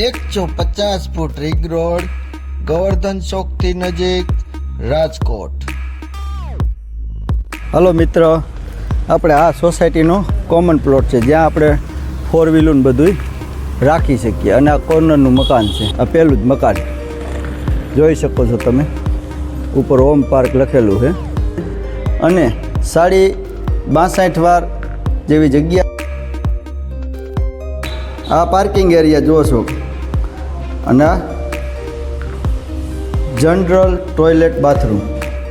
એકસો પચાસ foot ring road, Govardhan ચોકથી નજીક રાજકોટ. હલો મિત્ર, આપણે આ સોસાયટીનો કોમન પ્લોટ છે, જ્યાં આપણે ફોર વ્હીલનું બધું રાખી શકીએ. અને આ કોર્નરનું મકાન છે, આ પહેલું જ મકાન. જોઈ શકો છો તમે, ઉપર ઓમ પાર્ક લખેલું છે. અને સાડી બાસઠ વાર જેવી જગ્યા. આ પાર્કિંગ એરિયા જુઓ છો. અને જનરલ ટોયલેટ બાથરૂમ.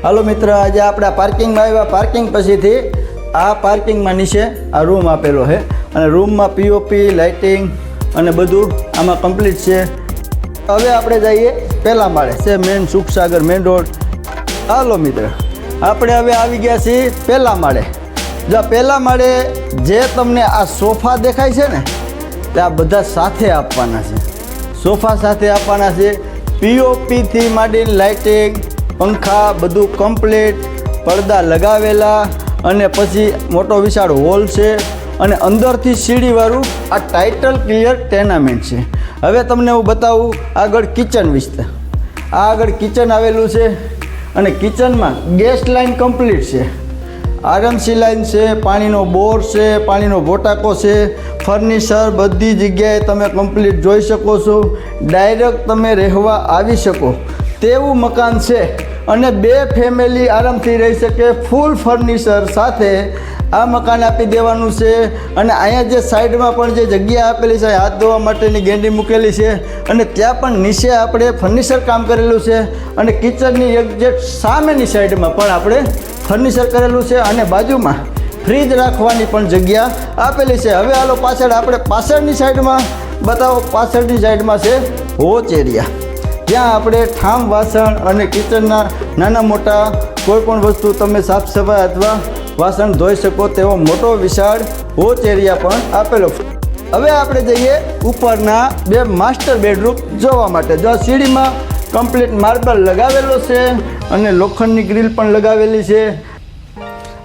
હાલો મિત્ર, આજે આપણે પાર્કિંગમાં આવ્યા. પાર્કિંગ પછીથી આ પાર્કિંગમાં નીચે આ રૂમ આપેલો છે. અને રૂમમાં પીઓપી લાઇટિંગ અને બધું આમાં કમ્પ્લીટ છે. હવે આપણે જઈએ પહેલા માળે. છે મેન સુખસાગર, મેન રોડ. હાલો મિત્ર, આપણે હવે આવી ગયા છીએ પહેલા માળે. જો પહેલા માળે જે તમને આ સોફા દેખાય છે ને, તે આ બધા સાથે આપવાના છે. સોફા સાથે આપવાના છે. પીઓપીથી માંડીને લાઇટિંગ, પંખા, બધું કમ્પ્લીટ. પડદા લગાવેલા અને પછી મોટો વિશાળ હોલ છે. અને અંદરથી સીડીવાળું આ ટાઇટલ ક્લિયર ટેનામેન્ટ છે. હવે તમને હું બતાવું આગળ કિચન વિસ્તાર. આ આગળ કિચન આવેલું છે અને કિચનમાં ગેસ લાઇન કમ્પ્લીટ છે. આરએમસી લાઇન છે, પાણીનો બોર છે, પાણીનો ભોટાકો છે, ફર્નિચર બધી જગ્યાએ તમે કમ્પ્લીટ જોઈ શકો છો. ડાયરેક્ટ તમે રહેવા આવી શકો. તેવું મકાન છે અને બે ફેમિલી આરામથી રહી શકે ફૂલ ફર્નિચર સાથે આ મકાન આપી દેવાનું છે. અને અહીંયા જે સાઈડમાં પણ જે જગ્યા આપેલી છે, હાથ ધોવા માટેની ગેંડી મૂકેલી છે અને ત્યાં પણ નીચે આપણે ફર્નિચર કામ કરેલું છે અને કિચનની એક્ઝેક્ટ સામેની સાઈડમાં પણ આપણે ફર્નિચર કરેલું છે અને બાજુમાં ફ્રીજ રાખવાની પણ જગ્યા આપેલી છે. હવે હાલો પાછળ આપણે પાછળની સાઈડમાં બતાવો, પાછળની સાઈડમાં છે હોચ એરિયા. જ્યાં આપણે ઠામ વાસણ અને કિચનના નાના મોટા કોઈપણ વસ્તુ તમે સાફ સફાઈ અથવા વાસણ ધોઈ શકો તેવો મોટો વિશાળ હોચ એરિયા પણ આપેલો હવે આપણે જઈએ ઉપરના બે માસ્ટર બેડરૂમ જોવા માટે. જો સીડીમાં કમ્પ્લીટ માર્બલ લગાવેલો છે અને લોખંડની ગ્રીલ પણ લગાવેલી છે.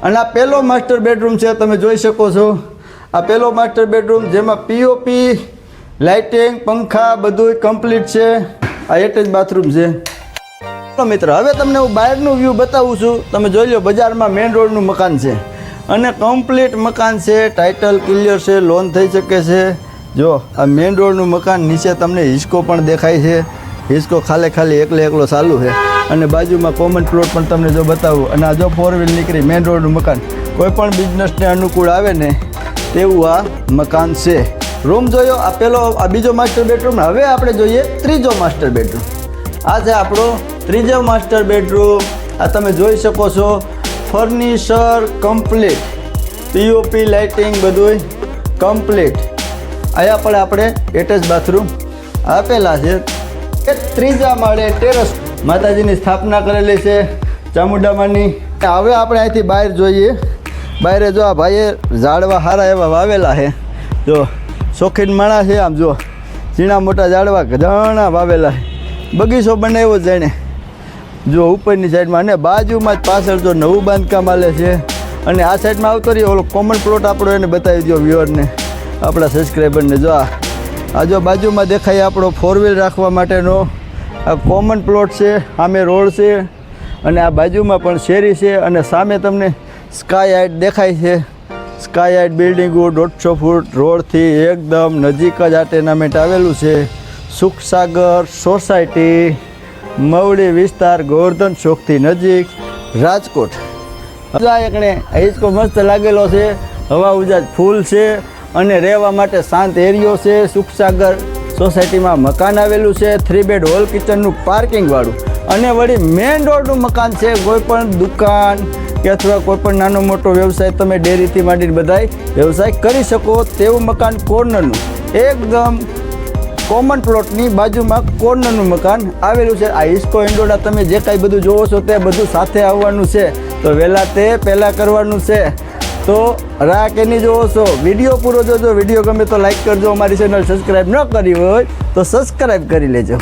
અને આ પહેલો માસ્ટર બેડરૂમ છે, તમે જોઈ શકો છો. આ પહેલો માસ્ટર બેડરૂમ જેમાં પીઓપી લાઇટિંગ, પંખા બધું કમ્પ્લીટ છે. આ એટેચ બાથરૂમ છે. ચાલો મિત્ર, હવે તમને હું બહારનું વ્યૂ બતાવું છું. તમે જોઈ લો, બજારમાં મેઇન રોડનું મકાન છે. અને કમ્પ્લીટ મકાન છે ટાઇટલ ક્લિયર છે લોન થઈ શકે છે. જો, આ મેઇન રોડનું મકાન નીચે તમને હિસ્કો પણ દેખાય છે. હિસ્કો ખાલી ખાલી એકલો એકલો ચાલુ છે. અને બાજુમાં કોમન પ્લોટ પણ તમને જો બતાવું. અને આ જો ફોર વ્હીલ નીકળી મેઇન રોડનું મકાન. કોઈ પણ બિઝનેસને અનુકૂળ આવે ને, તેવું આ મકાન છે. રૂમ જોયો, આ પેલો, આ બીજો માસ્ટર બેડરૂમ હવે આપણે જોઈએ ત્રીજો માસ્ટર બેડરૂમ આ છે આપણો ત્રીજો માસ્ટર બેડરૂમ આ તમે જોઈ શકો છો ફર્નિચર કમ્પ્લીટ પીઓપી લાઇટિંગ બધું કમ્પ્લીટ અહીંયા પણ આપણે એટેચ બાથરૂમ આપેલા છે. એ ત્રીજા માળે ટેરેસ માતાજીની સ્થાપના કરેલી છે ચામુંડામાની. હવે આપણે અહીંથી બહાર જોઈએ. બહાર જો આ ભાઈએ ઝાડવા સારા એવા વાવેલા છે. જો શોખીન માણસ છે આમ જો. ઝીણા મોટા ઝાડવા ઘણા વાવેલા છે. બગીચો બનાવ્યો જાણે જો ઉપરની સાઈડમાં અને બાજુમાં જ પાછળ જો નવું બાંધકામ આલે છે. અને આ સાઈડમાં આવતો રહ્યો ઓલો કોમન પ્લોટ આપણો એને બતાવી દો વ્યુઅરને આપણા સબસ્ક્રાઈબરને જો આ આ જો બાજુમાં દેખાય આપણો ફોર વ્હીલ રાખવા માટેનો. આ કોમન પ્લોટ છે, સામે રોડ છે, અને આ બાજુમાં પણ શેરી છે, અને સામે તમને સ્કાય હાઇટ દેખાય છે. સ્કાય હાઇટ બિલ્ડિંગો દોઢસો ફૂટ રોડથી એકદમ નજીક જ આ ટેનામેન્ટ આવેલું છે. સુખસાગર સોસાયટી, મવડી વિસ્તાર, ગોવર્ધન ચોકથી નજીક, રાજકોટ. આ એકણે હિંચકો મસ્ત લાગેલો છે. હવા ઉજાજ ફૂલ છે. અને રહેવા માટે શાંત એરિયો છે, સુખસાગર સોસાયટીમાં મકાન આવેલું છે થ્રી બેડ હોલ કિચનનું પાર્કિંગવાળું અને વળી મેઇન રોડનું મકાન છે કોઈ પણ દુકાન કે અથવા કોઈ પણ નાનો મોટો વ્યવસાય તમે ડેરીથી માંડીને બધાય વ્યવસાય કરી શકો તેવું મકાન કોર્નરનું. એકદમ કોમન પ્લોટની બાજુમાં કોર્નરનું મકાન આવેલું છે. આ ઇસ્કો ઇન્ડોડા તમે જે કાંઈ બધું જોવો છો તે બધું સાથે આવવાનું છે. તો વહેલા તે પહેલાં કરવાનું છે. તો રાહ કેની જોવો છો. વીડિયો પૂરો જોજો. વીડિયો ગમે તો લાઈક કરજો. અમારી ચેનલ સબસ્ક્રાઈબ ન કરી હોય તો સબસ્ક્રાઈબ કરી લેજો.